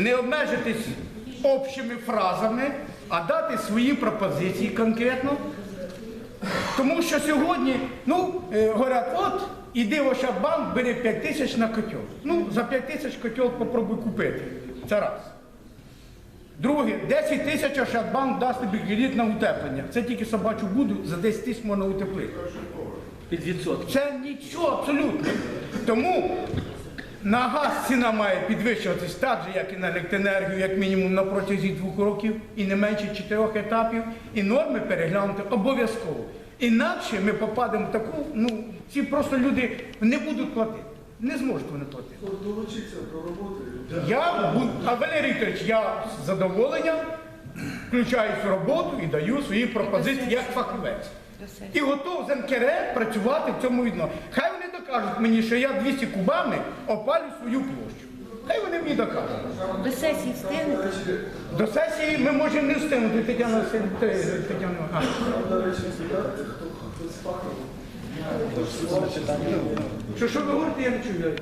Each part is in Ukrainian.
не обмежитись общими фразами, а дати свої пропозиції конкретно. Тому що сьогодні, ну, е, говорять, от, іди в Ощадбанк, бери 5 тисяч на котел. Ну, за 5 тисяч котел попробуй купити. Це раз. Друге, 10 тисяч Ощадбанк дасть тобі кредит на утеплення. Це тільки собачу буду, за 10 тисяч можна утеплити. Під відсоток. Це нічого абсолютно. Тому на газ ціна має підвищуватись так же, як і на електроенергію, як мінімум на протязі двох років, і не менше чотирьох етапів, і норми переглянути обов'язково. Інакше ми попадемо в таку, ну, ці просто люди не будуть платити. Не зможуть вони платити. Долучиться до роботи. Я, а Валерій Вікторович, я з задоволенням включаюсь в роботу і даю свої пропозиції як фахівець. І готов з НКР працювати в цьому відношенні. Хай вони докажуть мені, що я 200 кубами опалю свою площу. Хай вони мені докажуть. До сесії встигнете? До сесії ми можемо не встигнути, Тетяна Василь- Тетяна. А. До речі, спитати, хто хтось фахово. Що, що ви говорите, я не чую.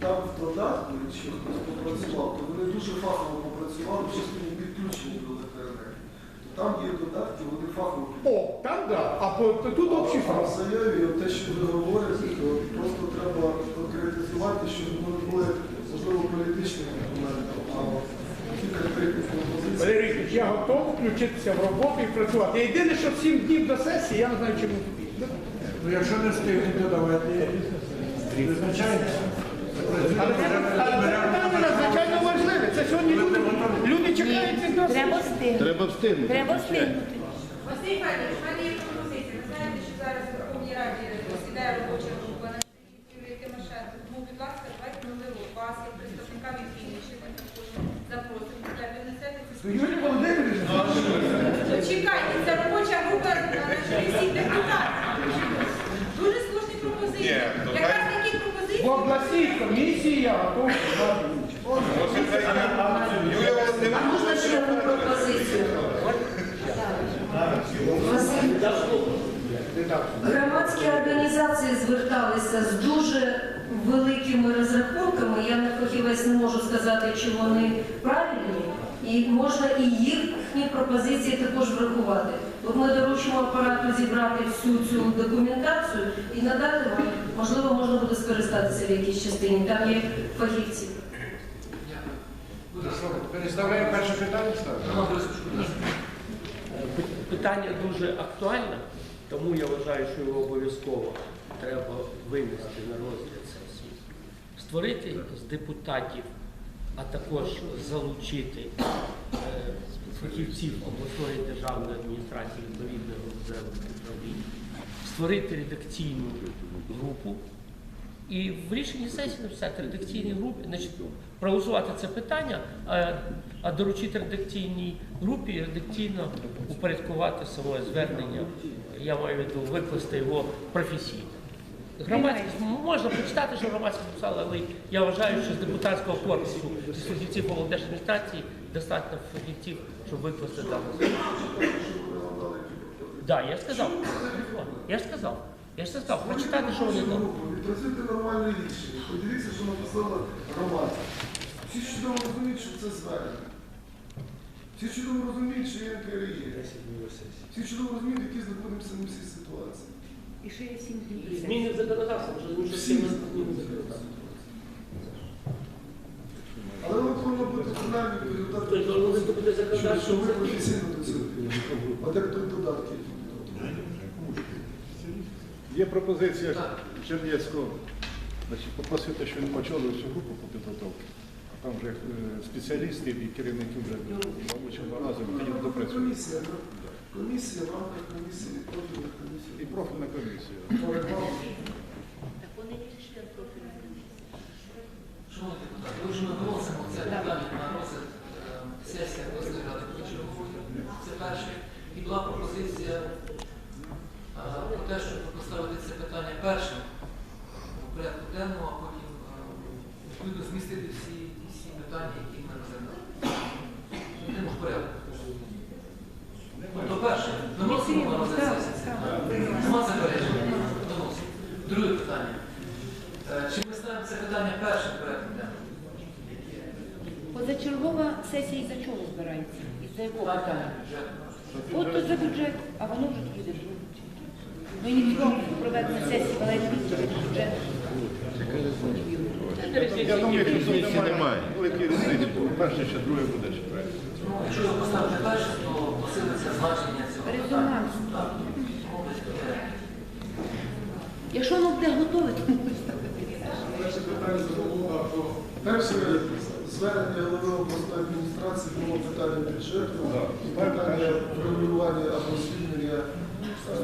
Там в додатку, якщо хтось попрацював, то вони дуже фахово попрацювали в частині підключення до електроенергії. То там є додатки, вони фахово О, там да. А по- тут общі А в заяві те, що ви говорите, то просто треба конкретизувати, щоб воно не були, можливо, політичними аргументами, а ті конкретні пропозиції. Валерій Вікторович, я готовий включитися в роботу і працювати. Єдине, що 7 днів до сесії, я не знаю, чому тобі. Ну, якщо не встигнете, давайте визначаємося. Але питання надзвичайно важливе. Це сьогодні люди, люди чекають від нас. Треба встигнути. Треба встигнути. Треба встигнути. Василь Іванович, в мене є пропозиція. Ви знаєте, що зараз в Верховній Раді засідає робоча група на чолі з Юлією Тимошенко. Тому, будь ласка, давайте можливо вас, як представника від Вінниччини, також запросимо. Для ви несете ці Юрій Володимирович, Чекайте, це робоча група на чолі всіх депутатів. Дуже слушні Якраз в обласній комісії я готовий участь. А можна ще одну пропозицію? Василь, громадські організації зверталися з дуже великими розрахунками. Я не фахівець не можу сказати, чи вони правильні, і можна і їхні пропозиції також врахувати. От ми доручимо апарату зібрати всю цю документацію і надати вам, можливо, можна буде скористатися в якійсь частині. Там є фахівці. Переставляємо перше питання ставимо. Питання дуже актуальне, тому я вважаю, що його обов'язково треба винести на розгляд сесії. Створити з депутатів, а також залучити е, фахівців обласної державної адміністрації відповідного управлінь, створити редакційну групу і в рішенні сесії написати редакційній групі, значить, проголосувати це питання, а, а доручити редакційній групі редакційно упорядкувати своє звернення. Я маю в виду викласти його професійно. Громадськість можна почитати, що громадськість написала, але я вважаю, що з депутатського корпусу, з фахівців облдержадміністрації достатньо фахівців, щоб викласти дане. Так, я сказав. Я ж сказав. Я ж сказав, прочитати, що вони там. Відпрацюйте нормальне рішення. Подивіться, що написала громадська. Всі чудово розуміють, що це звернення. Всі чудово розуміють, що є НКРЄ. Всі чудово розуміють, які знаходимося ми всій ситуації. І ще є днів. Зміни в законодавство, тому що всі ми зміни в законодавство. Але ми повинні бути принаймні результати, Тобто, воно буде що, що законодавство. ви професійно до цього. От як той додатки. Є пропозиція Чернецького значить, попросити, щоб він почали всю групу по підготовці. А Там вже е, спеціалісти і керівники вже, мабуть, разом тоді допрацюють. Комісія, в рамках комісії, профільна комісія. І профільна комісія. Так вони рішення профільної Шановні депутати, ви вже наголосимо це питання на розгляд е, сесії обласної ради позачергової. Це перше. І була пропозиція е, про те, щоб поставити це питання першим у порядку денному, а потім е, відповідно змістити всі, всі питання, які ми розглядали. Йдемо в порядку. Тобто перше, виносимо на розгляд сесії. Нема заперечень? Виносимо. Друге це питання першим порядком денним? Позачергова сесія із-за чого збирається? Із-за якого питання? Бюджет. От то за бюджет, а воно вже тоді де Ми ініціювали проведення сесії Валерій Вікторович бюджет. Я думаю, що тут немає. Великої різниці. Перше, ще друге буде, чи третє. Ну, якщо ви поставите перше, то посилиться значення цього. Резонанс. Так. Якщо воно буде готове, то ми ставити. Перше питання було про перше звернення голови обласної адміністрації було питання бюджету і питання регулювання або звільнення е,